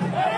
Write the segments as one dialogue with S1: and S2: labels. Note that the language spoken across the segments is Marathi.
S1: Hey!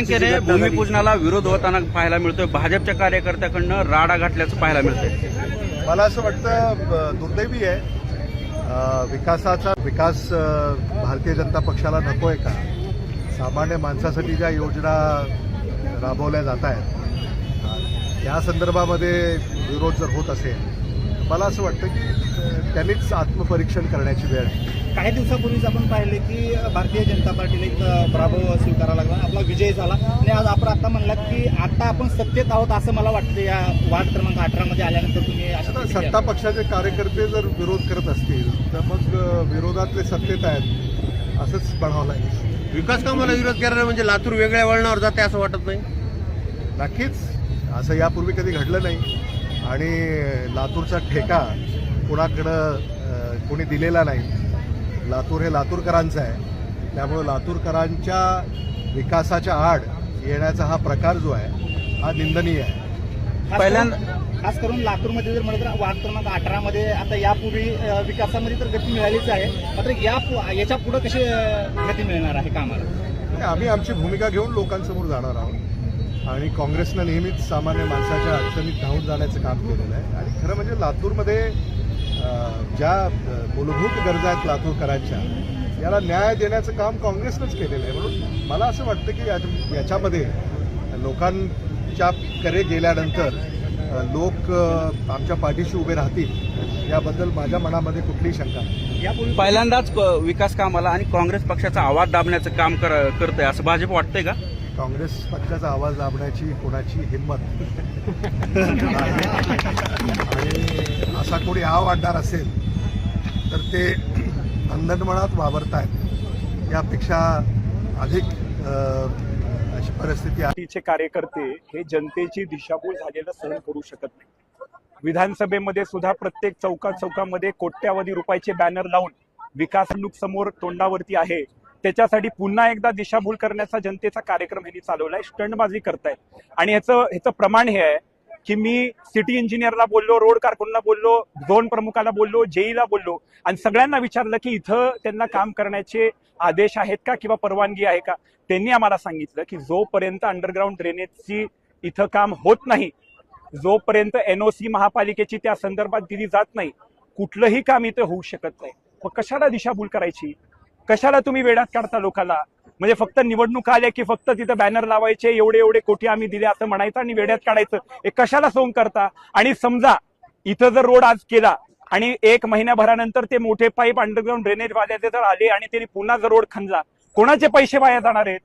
S2: संख्येने? भूमिपूजनाला विरोध होताना पाहायला मिळतोय. भाजपच्या कार्यकर्त्याकडनं राडा घातल्याचं पाहायला मिळतंय.
S1: मला असं वाटतं दुर्दैवी आहे. विकासाचा विकास भारतीय जनता पक्षाला नको आहे का? सामान्य माणसासाठी ज्या योजना राबवल्या जात आहेत त्या संदर्भामध्ये विरोध जर होत असेल मला असं वाटतं की त्यांनीच आत्मपरीक्षण करण्याची वेळ आहे.
S3: काही दिवसापूर्वीच आपण पाहिले की भारतीय जनता पार्टीला एक पराभव स्वीकारावा लागला आपला विजय झाला. आणि आज आपण आता म्हणलात की आता आपण सत्तेत आहोत असं मला वाटतं या वार्ड क्रमांक अठरा मध्ये आल्यानंतर तुम्ही
S1: सत्ता पक्षाचे कार्यकर्ते जर विरोध करत असतील तर मग विरोधातले सत्तेत आहेत असंच म्हणावं लागेल.
S4: विकास कामाला विरोध करणार म्हणजे लातूर वेगळ्या वळणावर जाते असं वाटत नाही?
S1: नक्कीच. असं यापूर्वी कधी घडलं नाही. आणि लातूरचा ठेका कुणाकडं कोणी दिलेला नाही. लातूर हे लातूरकरांचं आहे. त्यामुळं लातूरकरांच्या विकासाच्या आड येण्याचा हा प्रकार जो आहे हा निंदनीय आहे.
S2: पहिल्यांदा-
S3: करून- खास करून लातूरमध्ये जर म्हणलं तर वार्ड क्रमांक अठरा मध्ये आता यापूर्वी अ, विकासामध्ये तर गती मिळालीच आहे. मात्र या पु- याच्यापुढे कशी अ, गती मिळणार आहे कामाला?
S1: आम्ही आमची भूमिका घेऊन लोकांसमोर जाणार आहोत. आणि काँग्रेसनं नेहमीच सामान्य माणसाच्या अडचणीत धावून जाण्याचं काम केलेलं आहे. आणि खरं म्हणजे लातूरमध्ये ज्या मूलभूत गरजा आहेत लातूरकरांच्या याला न्याय देण्याचं काम काँग्रेसनंच केलेलं आहे. म्हणून मला असं वाटतं की या- याच्यामध्ये लोकांच्या कडे गेल्यानंतर लोक आमच्या पाठीशी उभे राहतील याबद्दल माझ्या मनामध्ये कुठलीही शंका नाही.
S3: यापूर्वी
S2: पहिल्यांदाच क- विकास कामाला आणि काँग्रेस पक्षाचा आवाज दाबण्याचं काम कर- करतंय असं भाजप वाटतंय का?
S1: काँग्रेस पक्षाचा आवाज दाबण्याची कोणाची हिंमत? आणि असा कोणी आव वाढणार असेल तर ते अंधनमनात वावरतायत. यापेक्षा अधिक अशी परिस्थिती आहे.
S5: कार्यकर्ते हे जनतेची दिशाभूल झालेलं सहन करू शकत नाही विधानसभेमध्ये सुद्धा प्रत्येक चौकात चौकामध्ये कोट्यावधी रुपयाचे बॅनर लावून विकासणूक समोर तोंडावरती आहे. त्याच्यासाठी पुन्हा एकदा दिशाभूल करण्याचा जनतेचा कार्यक्रम यांनी चालवलाय स्टंटबाजी करतायत. आणि ह्याचं ह्याचं प्रमाण हे आहे की मी सिटी इंजिनियरला बोललो रोड कारकुनला बोललो झोन प्रमुखाला बोललो जेईला बोललो आणि सगळ्यांना विचारलं की इथं त्यांना काम करण्याचे आदेश आहेत का किंवा परवानगी आहे का? त्यांनी आम्हाला सांगितलं की जोपर्यंत अंडरग्राऊंड ड्रेनेजची इथं काम होत नाही जोपर्यंत एनओसी महापालिकेची त्या संदर्भात दिली जात नाही कुठलंही काम इथं होऊ शकत नाही. मग कशाला दिशाभूल करायची? कशाला तुम्ही वेळात काढता लोकांना म्हणजे फक्त निवडणूक आल्या की फक्त तिथं बॅनर लावायचे एवढे एवढे कोटी आम्ही दिले असं म्हणायचं आणि वेड्यात काढायचं? हे कशाला सोंग करता? आणि समजा इथं जर रोड आज केला आणि एक महिन्याभरानंतर ते मोठे पाईप अंडरग्राऊंड ड्रेनेज वाल्याचे जर आले आणि त्यांनी पुन्हा जर रोड खणला कोणाचे पैसे वाया जाणार आहेत?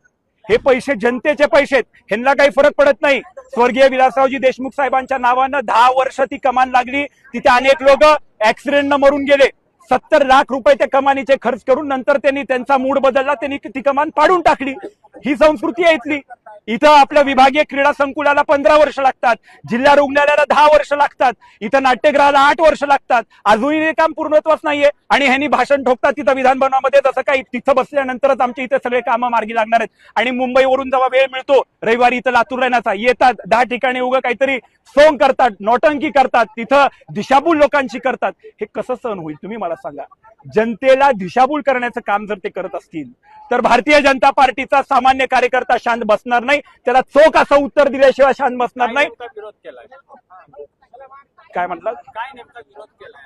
S5: हे पैसे जनतेचे पैसे आहेत. ह्यांना काही फरक पडत नाही. स्वर्गीय विलासरावजी देशमुख साहेबांच्या नावानं दहा वर्ष ती कमान लागली. तिथे अनेक लोक ऍक्सिडेंटनं मरून गेले. सत्तर लाख रुपये त्या कमानीचे खर्च करून नंतर त्यांनी त्यांचा मूड बदलला त्यांनी ती कमान पाडून टाकली. ही संस्कृती आहे इथली. इथं आपल्या विभागीय क्रीडा संकुलाला पंधरा वर्ष लागतात. जिल्हा रुग्णालयाला दहा वर्ष लागतात. इथं नाट्यगृहाला आठ वर्ष लागतात. अजूनही हे काम पूर्णत्वच नाहीये. आणि ह्यांनी भाषण ठोकतात तिथं विधानभवनामध्ये. जसं काही तिथं बसल्यानंतरच आमच्या इथे सगळे कामं मार्गी लागणार आहेत. आणि मुंबईवरून जेव्हा वेळ मिळतो रविवारी इथं लातूर येण्याचा येतात. दहा ठिकाणी उगं काहीतरी सोंग करतात नोटंकी करतात. तिथं दिशाभूल लोकांची करतात. हे कसं सहन होईल तुम्ही मला सांगा. जनतेला दिशाभूल करण्याचं काम जर ते करत असतील तर भारतीय जनता पार्टीचा सामान्य कार्यकर्ता शांत बसणार नाही. त्याला चोख असं उत्तर दिल्याशिवाय शांत बसणार नाही.
S6: विरोध
S5: काय म्हटलं?
S6: काय नेमका विरोध केलाय?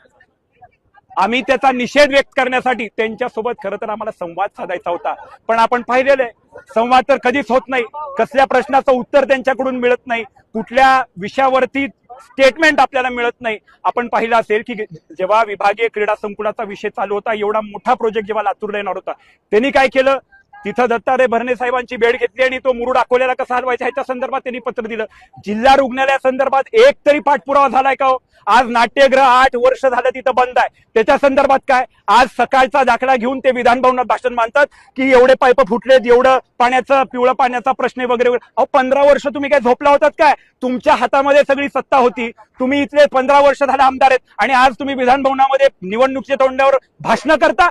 S5: आम्ही त्याचा निषेध व्यक्त करण्यासाठी त्यांच्यासोबत खरं तर आम्हाला संवाद साधायचा होता. पण आपण पाहिलेलं आहे संवाद तर कधीच होत नाही. कसल्या प्रश्नाचं उत्तर त्यांच्याकडून मिळत नाही कुठल्या विषयावरती स्टेटमेंट आपल्याला मिळत नाही. आपण पाहिलं असेल की जेव्हा विभागीय क्रीडा संकुलाचा विषय चालू होता एवढा मोठा प्रोजेक्ट जेव्हा लातूरला येणार होता त्यांनी काय केलं? तिथं दत्तारे भरणे साहेबांची भेट घेतली आणि तो मुरुड अकोल्याला कसा हलवायचा ह्याच्या संदर्भात त्यांनी पत्र दिलं. जिल्हा रुग्णालया संदर्भात एक तरी पाठपुरावा झालाय का हो? आज नाट्यगृह आठ वर्ष झालं तिथं बंद आहे. त्याच्या संदर्भात काय? आज सकाळचा दाखला घेऊन ते विधानभवनात भाषण मानतात की एवढे पाईप फुटलेत एवढं पाण्याचं पिवळं पाण्याचा प्रश्न वगैरे वगैरे. अहो पंधरा वर्ष तुम्ही काय झोपला होतात काय? तुमच्या हातामध्ये सगळी सत्ता होती. तुम्ही इथले पंधरा वर्ष झाले आमदार आहेत आणि आज तुम्ही विधानभवनामध्ये निवडणुकीच्या तोंडावर भाषण करता?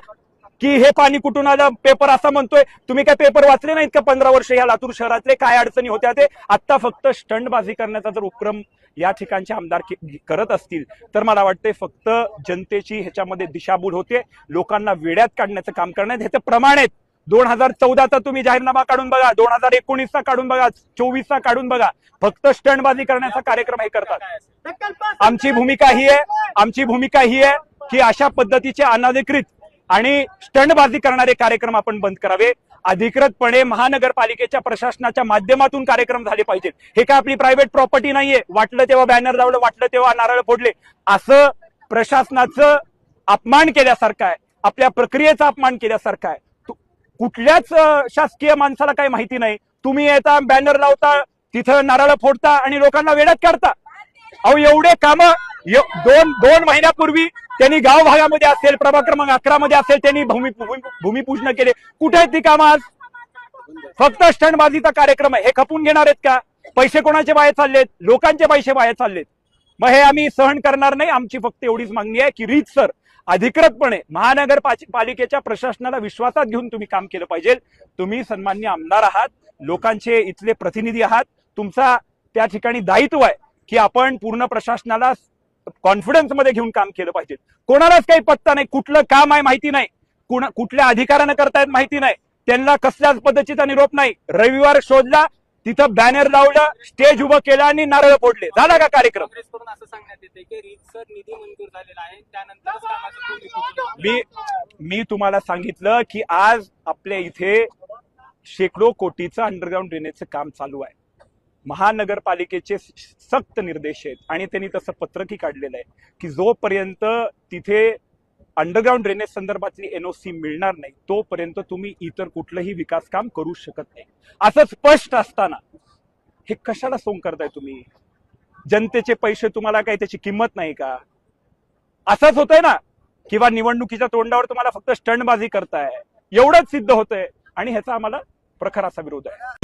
S5: की हे पाणी कुठून आलं? पेपर असा म्हणतोय. तुम्ही काय पेपर वाचले नाहीत का पंधरा वर्ष या लातूर शहरातले? काय अडचणी होत्या ते? आता फक्त स्टंटबाजी करण्याचा जर उपक्रम या ठिकाणचे आमदार करत असतील तर मला वाटते फक्त जनतेची ह्याच्यामध्ये दिशाभूल होते. लोकांना वेड्यात काढण्याचं काम करण्यात ह्याचं प्रमाण आहेत. दोन हजार चौदाचा तुम्ही जाहीरनामा काढून बघा. दोन हजार एकोणीसचा काढून बघा. चोवीसचा काढून बघा. फक्त स्टंटबाजी करण्याचा कार्यक्रम हे करतात. आमची भूमिका ही आहे. आमची भूमिका ही आहे की अशा पद्धतीचे अनधिकृत आणि स्टंडबाजी करणारे कार्यक्रम आपण बंद करावे. अधिकृतपणे महानगरपालिकेच्या प्रशासनाच्या माध्यमातून कार्यक्रम झाले पाहिजेत. हे काय आपली प्रायव्हेट प्रॉपर्टी नाहीये. वाटलं तेव्हा बॅनर लावलं वाटलं तेव्हा नारळ फोडले. असं प्रशासनाचं अपमान केल्यासारखं आहे. आपल्या प्रक्रियेचा अपमान केल्यासारखं आहे. कुठल्याच शासकीय माणसाला काही माहिती नाही. तुम्ही येता बॅनर लावता तिथं नारळ फोडता आणि लोकांना वेड्यात काढता. अहो एवढे काम दोन दोन महिन्यापूर्वी त्यांनी गाव भागामध्ये असेल प्रभाग क्रमांक अकरा मध्ये असेल त्यांनी भूमी भूमिपूजन केले. कुठे आहेत ती कामं आज? फक्त स्टँडबाजीचा कार्यक्रम आहे. हे खपून घेणार आहेत का? पैसे कोणाचे बाहेर चाललेत? लोकांचे पैसे बाहेर चाललेत. मग हे आम्ही सहन करणार नाही. आमची फक्त एवढीच मागणी आहे की रीत सर अधिकृतपणे महानगर पालिकेच्या प्रशासनाला विश्वासात घेऊन तुम्ही काम केलं पाहिजे. तुम्ही सन्मान्य आमदार आहात. लोकांचे इथले प्रतिनिधी आहात. तुमचा त्या ठिकाणी दायित्व आहे की आपण पूर्ण प्रशासनाला कॉन्फिडन्समध्ये घेऊन काम केलं पाहिजे. कोणालाच काही पत्ता नाही कुठलं काम आहे माहिती नाही. कुणा कुठल्या अधिकाऱ्यानं करतायत माहिती नाही. त्यांना कसल्याच पद्धतीचा निरोप नाही. रविवार शोधला तिथं बॅनर लावलं स्टेज उभं केलं आणि नारळ फोडले. झाला का कार्यक्रम?
S6: असं सांगण्यात येते की रीतसर निधी मंजूर झालेला आहे. त्यानंतरच कामाचं भूमिपूजन होईल.
S5: मी मी तुम्हाला सांगितलं की आज आपल्या इथे शेकडो कोटीचं अंडरग्राऊंड ड्रेनेजचं काम चालू आहे. महानगरपालिकेचे सक्त निर्देश आहेत. आणि त्यांनी तसं पत्रकही काढलेलं आहे की जोपर्यंत तिथे अंडरग्राऊंड ड्रेनेज संदर्भातली एनओसी मिळणार नाही तोपर्यंत तुम्ही इतर कुठलंही विकास काम करू शकत नाही. असं स्पष्ट असताना हे कशाला सोंग करताय तुम्ही? जनतेचे पैसे तुम्हाला काही त्याची किंमत नाही का? असंच होतंय ना? किंवा निवडणुकीच्या तोंडावर तुम्हाला फक्त स्टंटबाजी करताय. एवढंच सिद्ध होतंय. आणि ह्याचा आम्हाला प्रखर असा विरोध आहे.